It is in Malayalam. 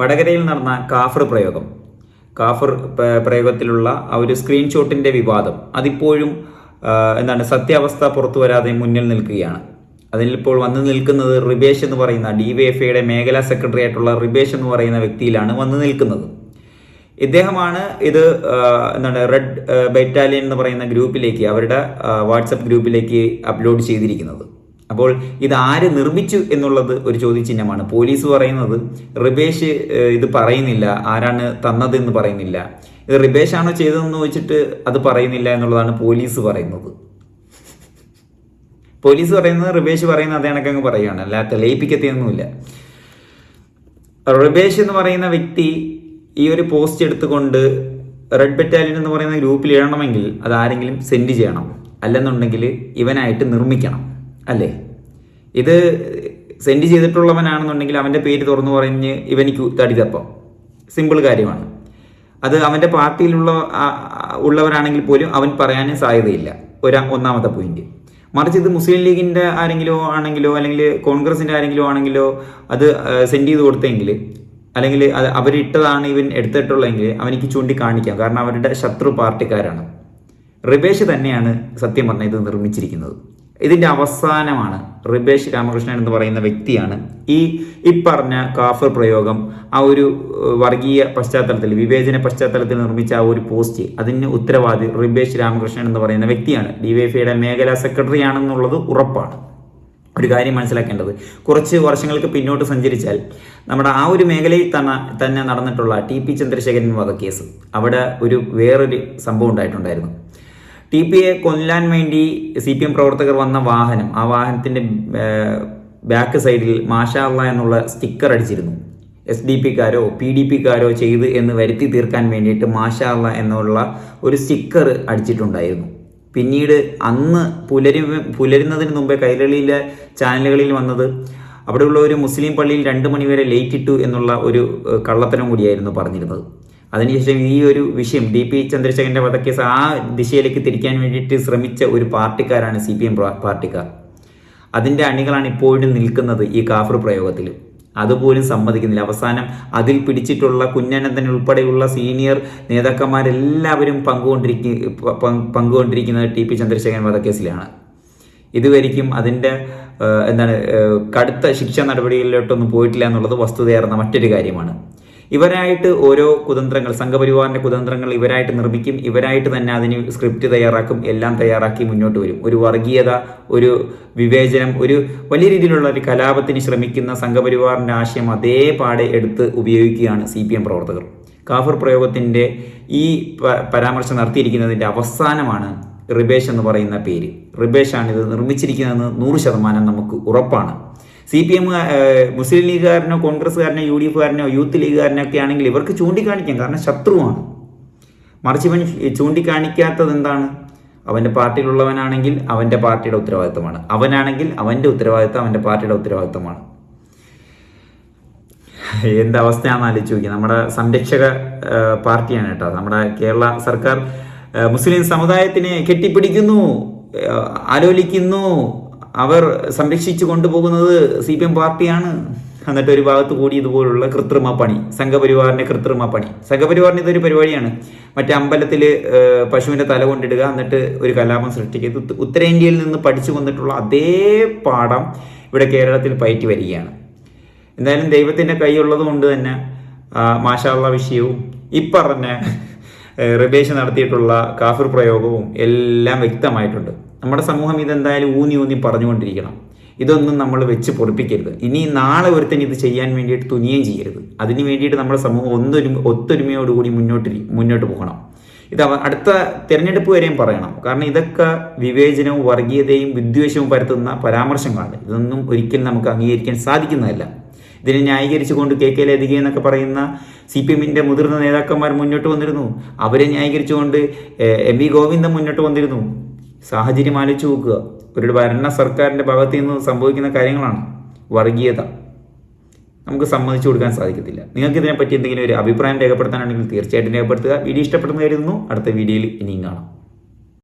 വടകരയിൽ നടന്ന കാഫർ പ്രയോഗം. കാഫർ പ്രയോഗത്തിലുള്ള ആ ഒരു സ്ക്രീൻഷോട്ടിന്റെ വിവാദം അതിപ്പോഴും എന്താണ് സത്യാവസ്ഥ പുറത്തു വരാതെ മുന്നിൽ നിൽക്കുകയാണ്. അതിലിപ്പോൾ വന്നു നിൽക്കുന്നത് റിബേഷ് എന്ന് പറയുന്ന ഡി വൈ എഫ് ഐയുടെ മേഖലാ സെക്രട്ടറി ആയിട്ടുള്ള റിബേഷ് എന്ന് പറയുന്ന വ്യക്തിയിലാണ് വന്നു നിൽക്കുന്നത്. ഇദ്ദേഹമാണ് ഇത് എന്താണ് റെഡ് ബെറ്റാലിയൻ എന്ന് പറയുന്ന ഗ്രൂപ്പിലേക്ക് അവരുടെ വാട്സപ്പ് ഗ്രൂപ്പിലേക്ക് അപ്ലോഡ് ചെയ്തിരിക്കുന്നത്. അപ്പോൾ ഇത് ആര് നിർമ്മിച്ചു എന്നുള്ളത് ഒരു ചോദ്യചിഹ്നമാണ്. പോലീസ് പറയുന്നത് റിബേഷ് ഇത് പറയുന്നില്ല ആരാണ് തന്നതെന്ന് പറയുന്നില്ല. ഇത് റിബേഷ് ആണോ ചെയ്തതെന്ന് വെച്ചിട്ട് അത് പറയുന്നില്ല എന്നുള്ളതാണ് പോലീസ് പറയുന്നത്. പോലീസ് പറയുന്നത് റിബേഷ് പറയുന്നത് അതേ കണക്കങ്ങ് പറയുകയാണ് അല്ല തെളിയിപ്പിക്കത്തിയൊന്നുമില്ല റിബേഷ് എന്ന് പറയുന്ന വ്യക്തി ഈ ഒരു പോസ്റ്റ് എടുത്തുകൊണ്ട് റെഡ് ബറ്റാലിയൻ എന്ന് പറയുന്ന ഗ്രൂപ്പിൽ ഇടണമെങ്കിൽ അത് ആരെങ്കിലും സെൻഡ് ചെയ്യണം. അല്ലെന്നുണ്ടെങ്കിൽ ഇവനായിട്ട് നിർമ്മിക്കണം. അല്ലേ? ഇത് സെൻഡ് ചെയ്തിട്ടുള്ളവനാണെന്നുണ്ടെങ്കിൽ അവന്റെ പേര് തുറന്നു പറഞ്ഞ് ഇവനിക്ക് തടിതപ്പം. സിമ്പിൾ കാര്യമാണ്. അത് അവന്റെ പാർട്ടിയിലുള്ള ഉള്ളവരാണെങ്കിൽ പോലും അവൻ പറയാനും സാധ്യതയില്ല. ഒരാ ഒന്നാമത്തെ പോയിന്റ്. മറിച്ച് ഇത് മുസ്ലിം ലീഗിന്റെ ആരെങ്കിലോ ആണെങ്കിലോ അല്ലെങ്കിൽ കോൺഗ്രസിന്റെ ആരെങ്കിലോ ആണെങ്കിലോ അത് സെൻഡ് ചെയ്ത് കൊടുത്തെങ്കിൽ അല്ലെങ്കിൽ അത് അവരിട്ടതാണ് ഇവൻ എടുത്തിട്ടുള്ളതെങ്കിൽ അവനിക്ക് ചൂണ്ടിക്കാണിക്കാം. കാരണം അവരുടെ ശത്രു പാർട്ടിക്കാരാണ്. റിബേഷ് തന്നെയാണ് സത്യം പറഞ്ഞാൽ ഇത് നിർമ്മിച്ചിരിക്കുന്നത്. ഇതിന്റെ അവസാനമാണ് റിബേഷ് രാമകൃഷ്ണൻ എന്ന് പറയുന്ന വ്യക്തിയാണ്. ഈ ഇപ്പറഞ്ഞ കാഫർ പ്രയോഗം ആ ഒരു വർഗീയ പശ്ചാത്തലത്തിൽ വിവേചന പശ്ചാത്തലത്തിൽ നിർമ്മിച്ച ആ ഒരു പോസ്റ്റ് അതിന് ഉത്തരവാദി റിബേഷ് രാമകൃഷ്ണൻ എന്ന് പറയുന്ന വ്യക്തിയാണ്. ഡിവൈഎഫ്ഐയുടെ മേഖലാ സെക്രട്ടറി ആണെന്നുള്ളത് ഉറപ്പാണ്. ഒരു കാര്യം മനസ്സിലാക്കേണ്ടത് കുറച്ച് വർഷങ്ങൾക്ക് പിന്നോട്ട് സഞ്ചരിച്ചാൽ നമ്മുടെ ആ ഒരു മേഖലയിൽ തന്നെ തന്നെ നടന്നിട്ടുള്ള ടി പി ചന്ദ്രശേഖരൻ വധക്കേസ് അവിടെ ഒരു വേറൊരു സംഭവം ഉണ്ടായിട്ടുണ്ടായിരുന്നു. ടി പി എ കൊല്ലാൻ വേണ്ടി സി പി എം പ്രവർത്തകർ വന്ന വാഹനം ആ വാഹനത്തിന്റെ ബാക്ക് സൈഡിൽ മാഷാള്ള എന്നുള്ള സ്റ്റിക്കർ അടിച്ചിരുന്നു. എസ് ഡി പിക്കാരോ പി ഡി പിക്കാരോ ചെയ്ത് എന്ന് വരുത്തി തീർക്കാൻ വേണ്ടിയിട്ട് മാഷാള്ള എന്നുള്ള ഒരു സ്റ്റിക്കർ അടിച്ചിട്ടുണ്ടായിരുന്നു. പിന്നീട് അന്ന് പുലരി പുലരുന്നതിന് മുമ്പേ കൈരളിയിലെ ചാനലുകളിൽ വന്നത് അവിടെയുള്ള ഒരു മുസ്ലിം പള്ളിയിൽ രണ്ട് മണിവരെ ലേറ്റ് ഇട്ടു എന്നുള്ള ഒരു കള്ളത്തരം കൂടിയായിരുന്നു പറഞ്ഞിരുന്നത്. അതിനുശേഷം ഈ ഒരു വിഷയം ഡി പി ചന്ദ്രശേഖരന്റെ വധക്കേസ് ആ ദിശയിലേക്ക് തിരിക്കാൻ വേണ്ടിയിട്ട് ശ്രമിച്ച ഒരു പാർട്ടിക്കാരാണ് സി പി എം പാർട്ടിക്കാർ. അതിന്റെ അണികളാണ് ഇപ്പോഴും നിൽക്കുന്നത് ഈ കാഫർ പ്രയോഗത്തിൽ. അതുപോലും സമ്മതിക്കുന്നില്ല. അവസാനം അതിൽ പിടിച്ചിട്ടുള്ള കുഞ്ഞനന്ദൻ ഉൾപ്പെടെയുള്ള സീനിയർ നേതാക്കന്മാരെല്ലാവരും പങ്കുകൊണ്ടിരിക്ക പ- പങ്ക് പങ്കുകൊണ്ടിരിക്കുന്നത് ടി പി ചന്ദ്രശേഖരൻ വധക്കേസിലാണ്. ഇതുവരിക്കും അതിന്റെ എന്താണ് കടുത്ത ശിക്ഷാ നടപടികളിലോട്ടൊന്നും പോയിട്ടില്ല എന്നുള്ളത് വസ്തുതയാർന്ന മറ്റൊരു കാര്യമാണ്. ഇവരായിട്ട് ഓരോ കുതന്ത്രങ്ങൾ സംഘപരിവാറിന്റെ കുതന്ത്രങ്ങൾ ഇവരായിട്ട് നിർമ്മിക്കും. ഇവരായിട്ട് തന്നെ അതിന് സ്ക്രിപ്റ്റ് തയ്യാറാക്കും. എല്ലാം തയ്യാറാക്കി മുന്നോട്ട് വരും. ഒരു വർഗീയത ഒരു വിവേചനം ഒരു വലിയ രീതിയിലുള്ള ഒരു കലാപത്തിന് ശ്രമിക്കുന്ന സംഘപരിവാറിന്റെ ആശയം അതേപാടെ എടുത്ത് ഉപയോഗിക്കുകയാണ് സി പി എം പ്രവർത്തകർ. കാഫർ പ്രയോഗത്തിന്റെ ഈ പരാമർശം നടത്തിയിരിക്കുന്നതിന്റെ അവസാനമാണ് റിബേഷ് എന്ന് പറയുന്ന പേര്. റിബേഷാണ് ഇത് നിർമ്മിച്ചിരിക്കുന്നതെന്ന് നൂറ് ശതമാനം നമുക്ക് ഉറപ്പാണ്. സി പി എം മുസ്ലിം ലീഗുകാരനോ കോൺഗ്രസ്സുകാരനോ യു ഡി എഫുകാരനോ യൂത്ത് ലീഗുകാരനോ ഒക്കെ ആണെങ്കിൽ ഇവർക്ക് ചൂണ്ടിക്കാണിക്കാം. കാരണം ശത്രുവാണ്. മറിച്ച് ഇവൻ ചൂണ്ടിക്കാണിക്കാത്തത് എന്താണ്? അവന്റെ പാർട്ടിയിലുള്ളവനാണെങ്കിൽ അവന്റെ പാർട്ടിയുടെ ഉത്തരവാദിത്തമാണ് അവനാണെങ്കിൽ അവന്റെ ഉത്തരവാദിത്തം അവന്റെ പാർട്ടിയുടെ ഉത്തരവാദിത്തമാണ് എന്ത് അവസ്ഥയാണെന്ന് ആലോചിച്ച് നോക്കി നമ്മുടെ സംരക്ഷക പാർട്ടിയാണ് കേട്ടോ. നമ്മുടെ കേരള സർക്കാർ മുസ്ലിം സമുദായത്തിനെ കെട്ടിപ്പിടിക്കുന്നു ആലോലിക്കുന്നു അവർ സംരക്ഷിച്ചു കൊണ്ടുപോകുന്നത് സി പി എം പാർട്ടിയാണ്. എന്നിട്ട് ഒരു ഭാഗത്ത് കൂടി ഇതുപോലുള്ള കൃത്രിമ പണി സംഘപരിവാറിന്റെ കൃത്രിമ പണി. സംഘപരിവാറിന് ഇതൊരു പരിപാടിയാണ്. മറ്റേ അമ്പലത്തിൽ പശുവിന്റെ തല കൊണ്ടിടുക എന്നിട്ട് ഒരു കലാപം സൃഷ്ടിക്കുക. ഉത്തരേന്ത്യയിൽ നിന്ന് പഠിച്ചു വന്നിട്ടുള്ള അതേ പാഠം ഇവിടെ കേരളത്തിൽ പയറ്റി വരികയാണ്. എന്തായാലും ദൈവത്തിന്റെ കൈയുള്ളത് കൊണ്ട് തന്നെ മാഷാള്ള വിഷയവും ഇപ്പറഞ്ഞ ഏഹ്, നടത്തിയിട്ടുള്ള കാഫിർ പ്രയോഗവും എല്ലാം വ്യക്തമായിട്ടുണ്ട്. നമ്മുടെ സമൂഹം ഇതെന്തായാലും ഊന്നി ഊന്നി പറഞ്ഞുകൊണ്ടിരിക്കണം. ഇതൊന്നും നമ്മൾ വെച്ച് പൊറിപ്പിക്കരുത് ഇനി നാളെ ഒരുത്തൻ ഇത് ചെയ്യാൻ വേണ്ടിയിട്ട് തുനിയും ചെയ്യരുത്. അതിന് വേണ്ടിയിട്ട് നമ്മുടെ സമൂഹം ഒന്നൊരു ഒത്തൊരുമയോടുകൂടി മുന്നോട്ട് മുന്നോട്ട് പോകണം. ഇത് അടുത്ത തിരഞ്ഞെടുപ്പ് വരെയും പറയണം. കാരണം ഇതൊക്കെ വിവേചനവും വർഗീയതയും വിദ്വേഷവും പരത്തുന്ന പരാമർശങ്ങളാണ്. ഇതൊന്നും ഒരിക്കലും നമുക്ക് അംഗീകരിക്കാൻ സാധിക്കുന്നതല്ല. ഇതിനെ ന്യായീകരിച്ചുകൊണ്ട് കെ കെ ലതിക എന്നൊക്കെ പറയുന്ന സി പി എമ്മിന്റെ മുതിർന്ന നേതാക്കന്മാർ മുന്നോട്ട് വന്നിരുന്നു. അവരെ ന്യായീകരിച്ചുകൊണ്ട് എ- വി ഗോവിന്ദൻ മുന്നോട്ട് വന്നിരുന്നു. സാഹചര്യം ആലോചിച്ച് നോക്കുക. ഒരു ഭരണ സർക്കാരിന്റെ ഭാഗത്ത് നിന്ന് സംഭവിക്കുന്ന കാര്യങ്ങളാണ് വർഗീയത. നമുക്ക് സമ്മതിച്ചു കൊടുക്കാൻ സാധിക്കത്തില്ല. നിങ്ങൾക്ക് ഇതിനെപ്പറ്റി എന്തെങ്കിലും ഒരു അഭിപ്രായം രേഖപ്പെടുത്താനാണെങ്കിൽ തീർച്ചയായിട്ടും രേഖപ്പെടുത്തുക. വീഡിയോ ഇഷ്ടപ്പെടുന്ന കരുതുന്നു. അടുത്ത വീഡിയോയിൽ ഇനിയും കാണാം.